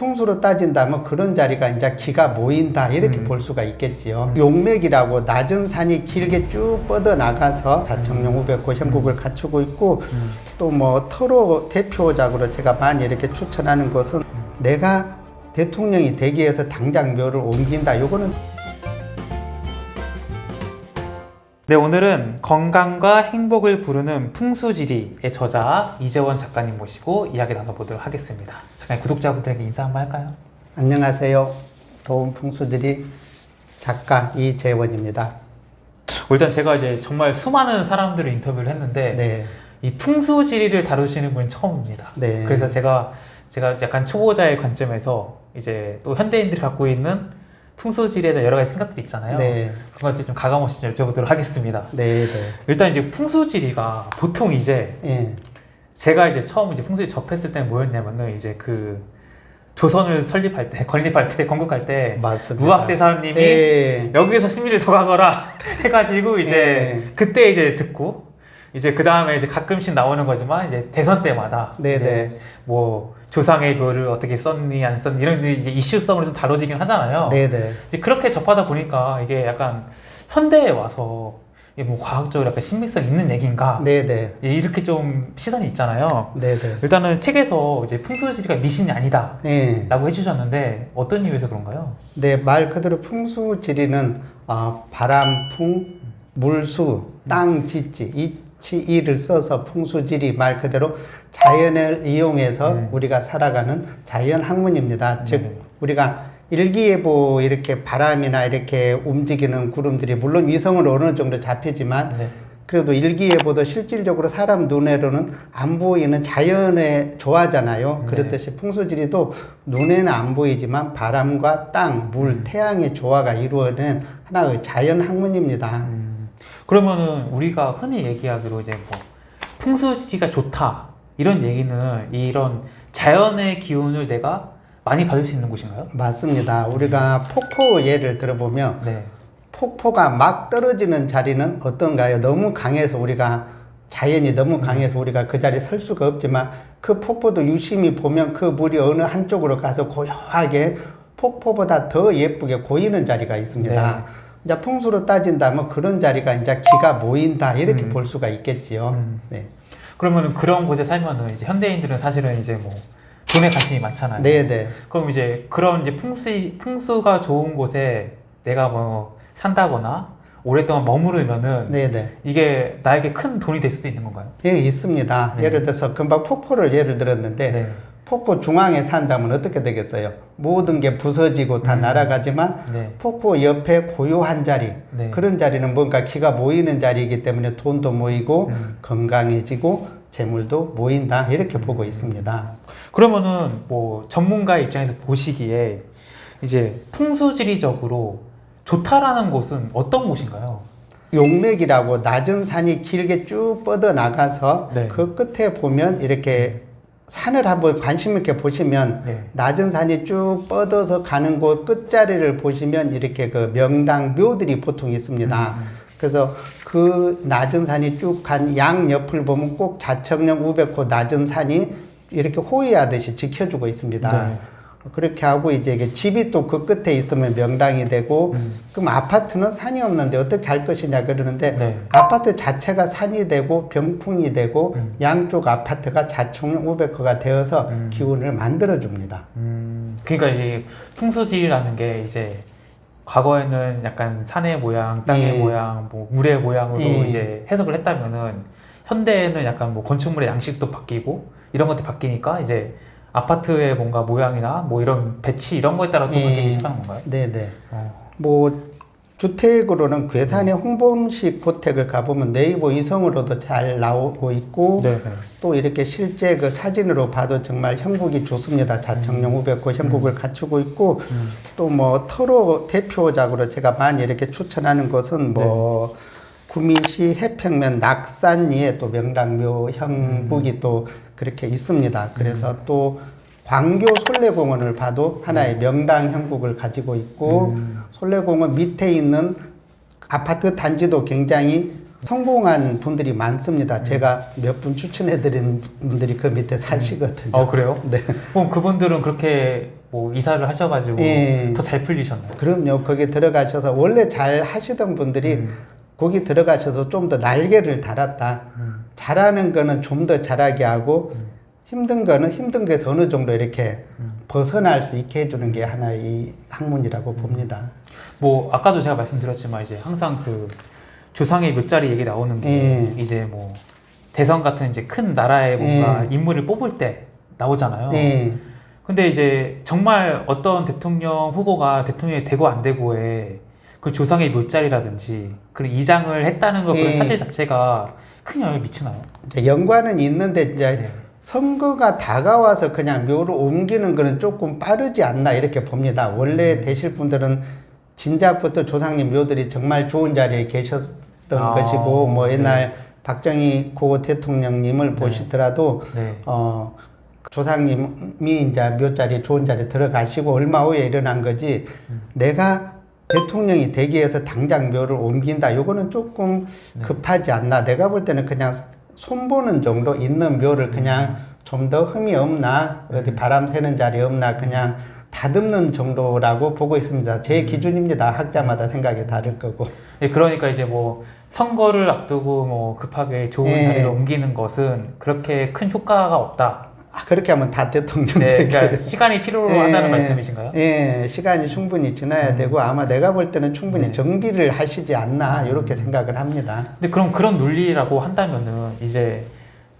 풍수로 따진다면 그런 자리가 이제 기가 모인다 이렇게 음. 볼 수가 있겠지요. 용맥이라고 낮은 산이 길게 쭉 뻗어 나가서 자청령 500호 형국을 갖추고 있고 음. 또뭐 터로 대표작으로 제가 많이 이렇게 추천하는 것은 내가 대통령이 되기 위해서 당장 묘를 옮긴다. 요거는 네, 오늘은 건강과 행복을 부르는 풍수지리의 저자 이재원 작가님 모시고 이야기 나눠보도록 하겠습니다. 잠깐 구독자분들에게 인사 한번 할까요? 안녕하세요. 도움 풍수들이 작가 이재원입니다. 일단 제가 이제 정말 수많은 사람들을 인터뷰를 했는데 네. 이 풍수지리를 다루시는 분은 처음입니다. 네. 그래서 제가 제가 약간 초보자의 관점에서 이제 또 현대인들이 갖고 있는 풍수지리에 대한 여러 가지 생각들이 있잖아요. 네. 그런 것들 좀 가감없이 여쭤보도록 하겠습니다. 네, 네. 일단 이제 풍수지리가 보통 이제 예. 제가 이제 처음 이제 풍수지 접했을 때는 뭐였냐면은 이제 그 조선을 설립할 때 건립할 때 건국할 때 맞습니다. 무학대사님이 예. 여기에서 심리를 더 가거라 해가지고 이제 예. 그때 이제 듣고 이제 그 다음에 이제 가끔씩 나오는 거지만 이제 대선 때마다 네네. 이제 뭐 조상의 묘를 어떻게 썼니 안 썼니 이런 이제 이슈성으로 좀 다뤄지긴 하잖아요. 네네. 이제 그렇게 접하다 보니까 이게 약간 현대에 와서 이게 뭐 과학적으로 약간 신빙성 있는 얘기인가 네네. 예, 이렇게 좀 시선이 있잖아요. 네네. 일단은 책에서 이제 풍수지리가 미신이 아니다. 네. 라고 해주셨는데 어떤 이유에서 그런가요? 네, 말 그대로 풍수지리는 어, 바람 풍, 물수, 땅, 지지 이 치 이를 써서 풍수지리 말 그대로 자연을 이용해서 네. 우리가 살아가는 자연 학문입니다. 네. 즉 우리가 일기예보 이렇게 바람이나 이렇게 움직이는 구름들이 물론 위성으로 어느 정도 잡히지만 네. 그래도 일기예보도 실질적으로 사람 눈에로는 안 보이는 자연의 조화잖아요. 네. 그렇듯이 풍수지리도 눈에는 안 보이지만 바람과 땅, 물, 음. 태양의 조화가 이루어낸 하나의 자연 학문입니다. 음, 그러면은 우리가 흔히 얘기하기로 이제 뭐 풍수지리가 좋다 이런 얘기는 이런 자연의 기운을 내가 많이 받을 수 있는 곳인가요? 맞습니다. 우리가 폭포 예를 들어보면 네. 폭포가 막 떨어지는 자리는 어떤가요? 너무 강해서 우리가 자연이 너무 강해서 우리가 그 자리에 설 수가 없지만 그 폭포도 유심히 보면 그 물이 어느 한쪽으로 가서 고요하게 폭포보다 더 예쁘게 고이는 자리가 있습니다. 네. 이제 풍수로 따진다면 그런 자리가 이제 기가 모인다 이렇게 음. 볼 수가 있겠지요. 음. 네. 그러면은 그런 곳에 살면은 이제 현대인들은 사실은 이제 뭐 돈에 관심이 많잖아요. 네, 네. 그럼 이제 그런 이제 풍수 풍수가 좋은 곳에 내가 뭐 산다거나 오랫동안 머무르면은 네, 네. 이게 나에게 큰 돈이 될 수도 있는 건가요? 예, 있습니다. 네. 예를 들어서 금방 폭포를 예를 들었는데 네. 폭포 중앙에 산다면 어떻게 되겠어요? 모든 게 부서지고 다 음. 날아가지만 네. 폭포 옆에 고요한 자리 네. 그런 자리는 뭔가 기가 모이는 자리이기 때문에 돈도 모이고 음. 건강해지고 재물도 모인다 이렇게 보고 있습니다. 그러면은 뭐 전문가의 입장에서 보시기에 이제 풍수지리적으로 좋다라는 곳은 어떤 곳인가요? 용맥이라고 낮은 산이 길게 쭉 뻗어 나가서 네. 그 끝에 보면 이렇게 산을 한번 관심 있게 보시면 네. 낮은 산이 쭉 뻗어서 가는 곳 끝자리를 보시면 이렇게 그 명당 묘들이 보통 있습니다. 음, 그래서 그 낮은 산이 쭉 간 양 옆을 보면 꼭 자청령 우백호 낮은 산이 이렇게 호위하듯이 지켜주고 있습니다. 네. 그렇게 하고 이제 이게 집이 또 그 끝에 있으면 명당이 되고 음. 그럼 아파트는 산이 없는데 어떻게 할 것이냐 그러는데 네. 아파트 자체가 산이 되고 병풍이 되고 음. 양쪽 아파트가 자청령 우백호가 되어서 음. 기운을 만들어 줍니다. 음, 그러니까 이제 풍수지리라는 게 이제 과거에는 약간 산의 모양, 땅의 예. 모양, 뭐 물의 모양으로 예. 이제 해석을 했다면은 현대에는 약간 뭐 건축물의 양식도 바뀌고 이런 것들이 바뀌니까 이제 아파트의 뭔가 모양이나 뭐 이런 배치 이런 거에 따라 또 예. 바뀌기 시작하는 건가요? 네네. 어. 뭐 주택으로는 괴산의 홍범식 고택을 가보면 네이버 위성으로도 잘 나오고 있고 네. 네. 또 이렇게 실제 그 사진으로 봐도 정말 형국이 좋습니다. 자청령 500호 형국을 갖추고 있고 음. 또뭐 터로 대표작으로 제가 많이 이렇게 추천하는 것은 뭐 구미시 해평면 낙산리에 또 명랑묘 형국이 또 그렇게 있습니다. 그래서 또 광교 솔레공원을 봐도 하나의 명당 형국을 가지고 있고 음. 솔레공원 밑에 있는 아파트 단지도 굉장히 성공한 분들이 많습니다. 제가 몇 분 추천해드린 분들이 그 밑에 사시거든요. 어 그래요? 네. 그럼 그분들은 그렇게 뭐 이사를 하셔가지고 예. 더잘 풀리셨나요? 그럼요. 거기 들어가셔서 원래 잘 하시던 분들이 음. 거기 들어가셔서 좀 더 날개를 달았다. 음. 잘하는 거는 좀 더 잘하게 하고 힘든 거는 힘든 게서 어느 정도 이렇게 음. 벗어날 수 있게 해주는 게 하나의 학문이라고 봅니다. 뭐 아까도 제가 말씀드렸지만 이제 항상 그 조상의 몇 자리 얘기 나오는 게 예. 이제 뭐 대선 같은 이제 큰 나라의 뭔가 예. 인물을 뽑을 때 나오잖아요. 네. 근데 이제 정말 어떤 대통령 후보가 대통령이 되고 안 되고에 그 조상의 묘자리라든지 그런 이장을 했다는 것 그런 예. 사실 자체가 큰 영향을 미치나요? 이제 연관은 있는데 이제 네. 선거가 다가와서 그냥 묘로 옮기는 거는 조금 빠르지 않나 이렇게 봅니다. 원래 음. 되실 분들은 진작부터 조상님 묘들이 정말 좋은 자리에 계셨던 아, 것이고 뭐 네. 옛날 박정희 고 대통령님을 네. 보시더라도 네. 어 조상님이 이제 묘 자리에 좋은 자리에 들어가시고 얼마 후에 일어난 거지 음. 내가 대통령이 되기 위해서 당장 묘를 옮긴다. 요거는 조금 네. 급하지 않나. 내가 볼 때는 그냥 손보는 정도 있는 묘를 그냥 좀 더 흠이 없나 어디 바람 새는 자리 없나 그냥 다듬는 정도라고 보고 있습니다. 제 기준입니다. 학자마다 생각이 다를 거고. 예, 그러니까 이제 뭐 선거를 앞두고 뭐 급하게 좋은 예. 자리로 옮기는 것은 그렇게 큰 효과가 없다. 아, 그렇게 하면 다 대통령 네, 되게 그러니까 시간이 필요로 예, 한다는 말씀이신가요? 예, 시간이 충분히 지나야 음. 되고 아마 내가 볼 때는 충분히 네. 정비를 하시지 않나 이렇게 생각을 합니다. 근데 그럼 그런 논리라고 한다면은 이제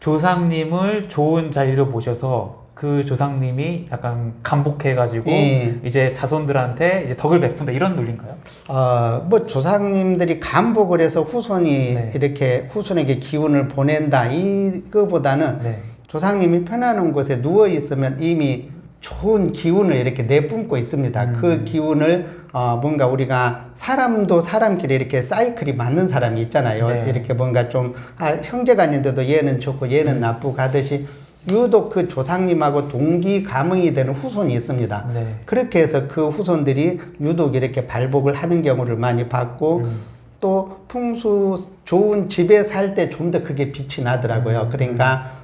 조상님을 좋은 자리로 모셔서 그 조상님이 약간 감복해가지고 예. 이제 자손들한테 이제 덕을 베푼다 이런 논리인가요? 어, 뭐 조상님들이 감복을 해서 후손이 네. 이렇게 후손에게 기운을 보낸다 이거보다는 네. 조상님이 편안한 곳에 누워 있으면 이미 좋은 기운을 이렇게 내뿜고 있습니다. 음. 그 기운을 어, 뭔가 우리가 사람도 사람끼리 이렇게 사이클이 맞는 사람이 있잖아요. 네. 이렇게 뭔가 좀 아, 형제가 있는데도 얘는 좋고 얘는 나쁘고 하듯이 유독 그 조상님하고 동기 감흥이 되는 후손이 있습니다. 네. 그렇게 해서 그 후손들이 유독 이렇게 발복을 하는 경우를 많이 봤고 음. 또 풍수 좋은 집에 살 때 좀 더 그게 빛이 나더라고요. 음. 그러니까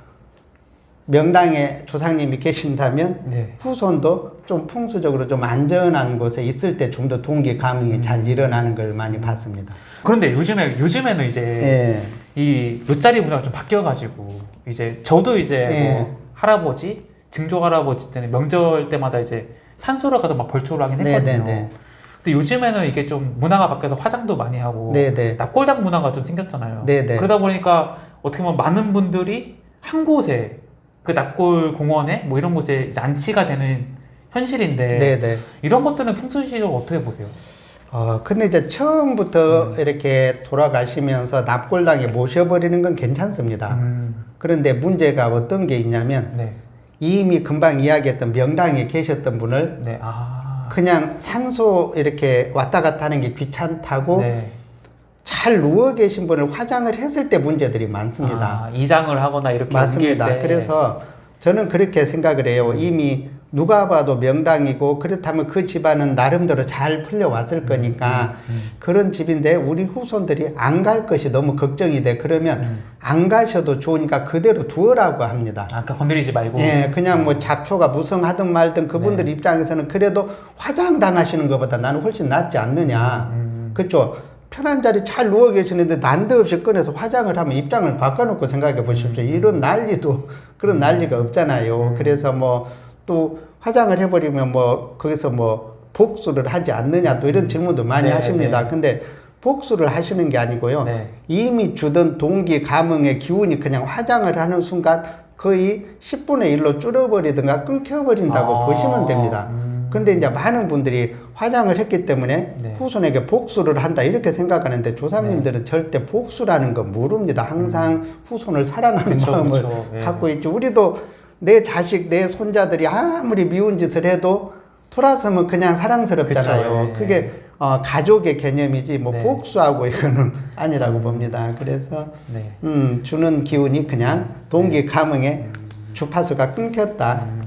명당에 조상님이 계신다면 네. 후손도 좀 풍수적으로 좀 안전한 곳에 있을 때 좀 더 동기 감흥이 음. 잘 일어나는 걸 많이 봤습니다. 그런데 요즘에 요즘에는 이제 예. 이 묘자리 문화가 좀 바뀌어가지고 이제 저도 이제 예. 뭐 할아버지 증조 할아버지 때는 명절 때마다 이제 산소를 가도 막 벌초를 하긴 네, 했거든요. 네, 네. 근데 요즘에는 이게 좀 문화가 바뀌어서 화장도 많이 하고 네, 네. 납골당 문화가 좀 생겼잖아요. 네, 네. 그러다 보니까 어떻게 보면 많은 분들이 한 곳에 그 납골 공원에 뭐 이런 곳에 안치가 되는 현실인데 네, 네. 이런 것들은 풍수시적으로 어떻게 보세요? 어, 근데 이제 처음부터 이렇게 돌아가시면서 납골당에 모셔버리는 건 괜찮습니다. 음, 그런데 문제가 어떤 게 있냐면 네, 이미 금방 이야기했던 명당에 계셨던 분을 네, 아, 그냥 산소 이렇게 왔다 갔다 하는 게 귀찮다고 네. 잘 누워 계신 분을 화장을 했을 때 문제들이 많습니다. 아, 이장을 하거나 이렇게 맞습니다. 때. 그래서 저는 그렇게 생각을 해요. 이미 누가 봐도 명당이고 그렇다면 그 집안은 나름대로 잘 풀려왔을 거니까 음, 그런 집인데 우리 후손들이 안 갈 것이 너무 걱정이 돼. 그러면 음. 안 가셔도 좋으니까 그대로 두어라고 합니다. 아까 건드리지 말고. 예, 그냥 뭐 잡초가 무성하든 말든 그분들 네. 입장에서는 그래도 화장 당하시는 것보다 나는 훨씬 낫지 않느냐. 음, 그렇죠. 편한 자리 잘 누워 계시는데 난데없이 꺼내서 화장을 하면 입장을 바꿔놓고 생각해 보십시오. 이런 난리도 그런 난리가 없잖아요. 음. 그래서 뭐 또 화장을 해버리면 뭐 거기서 뭐 복수를 하지 않느냐 또 이런 질문도 많이 네, 하십니다. 네. 근데 복수를 하시는 게 아니고요. 네. 이미 주던 동기 감흥의 기운이 그냥 화장을 하는 순간 거의 10분의 1로 줄어버리든가 끊겨버린다고 아, 보시면 됩니다. 음. 근데 이제 많은 분들이 화장을 했기 때문에 네. 후손에게 복수를 한다 이렇게 생각하는데 조상님들은 절대 복수라는 건 모릅니다. 항상 후손을 사랑하는 음. 그쵸, 마음을 그쵸. 예. 갖고 있죠. 우리도 내 자식, 내 손자들이 아무리 미운 짓을 해도 돌아서면 그냥 사랑스럽잖아요. 그쵸, 예. 그게 어, 가족의 개념이지 뭐 네. 복수하고 이거는 아니라고 봅니다. 그래서 네. 음, 주는 기운이 그냥 동기 감흥에 음. 주파수가 끊겼다. 네.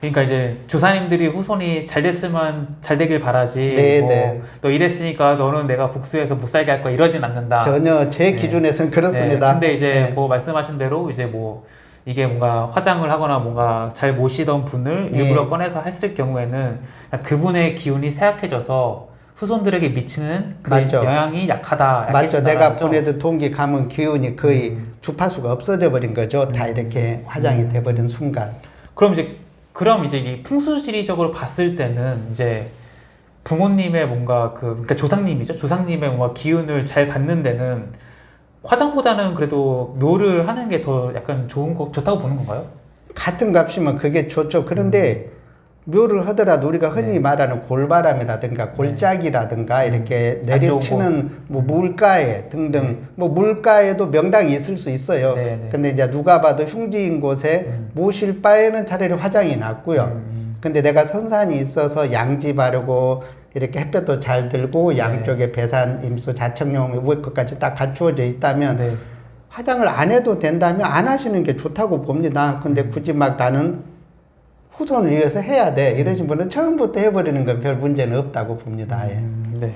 그러니까 이제 조사님들이 후손이 잘 됐으면 잘 되길 바라지. 네, 뭐, 네. 너 이랬으니까 너는 내가 복수해서 못 살게 할 거야 이러진 않는다. 전혀 제 네. 기준에서는 그렇습니다. 네, 근데 이제 네. 뭐 말씀하신 대로 이제 뭐 이게 뭔가 화장을 하거나 뭔가 잘 모시던 분을 네. 일부러 꺼내서 했을 경우에는 그분의 기운이 쇠약해져서 후손들에게 미치는 그 맞죠. 영향이 약하다. 맞죠. 내가 거죠? 보내던 동기 가문 기운이 거의 음. 주파수가 없어져 버린 거죠. 다 이렇게 화장이 돼 버린 순간. 그럼 이제 그럼 이제 이 풍수지리적으로 봤을 때는 이제 부모님의 뭔가 그 그러니까 조상님이죠. 조상님의 뭔가 기운을 잘 받는 데는 화장보다는 그래도 묘를 하는 게 더 약간 좋은 거 좋다고 보는 건가요? 같은 값이면 그게 좋죠. 그런데 묘를 하더라도 우리가 흔히 음. 네. 말하는 골바람이라든가 골짜기라든가 이렇게 안 좋은 내려치는 뭐 물가에 등등 뭐 물가에도 명당이 있을 수 있어요. 네, 네. 근데 이제 누가 봐도 흉지인 곳에 음. 모실 바에는 차라리 화장이 낫고요. 음, 근데 내가 선산이 있어서 양지 바르고 이렇게 햇볕도 잘 들고 네. 양쪽에 배산, 임수, 자청용 위에 것까지 딱 갖추어져 있다면 네. 화장을 안 해도 된다면 안 하시는 게 좋다고 봅니다. 근데 음. 굳이 막 나는 후손을 위해서 해야 돼 이러신 분은 처음부터 해버리는 건 별 문제는 없다고 봅니다. 예. 음, 네.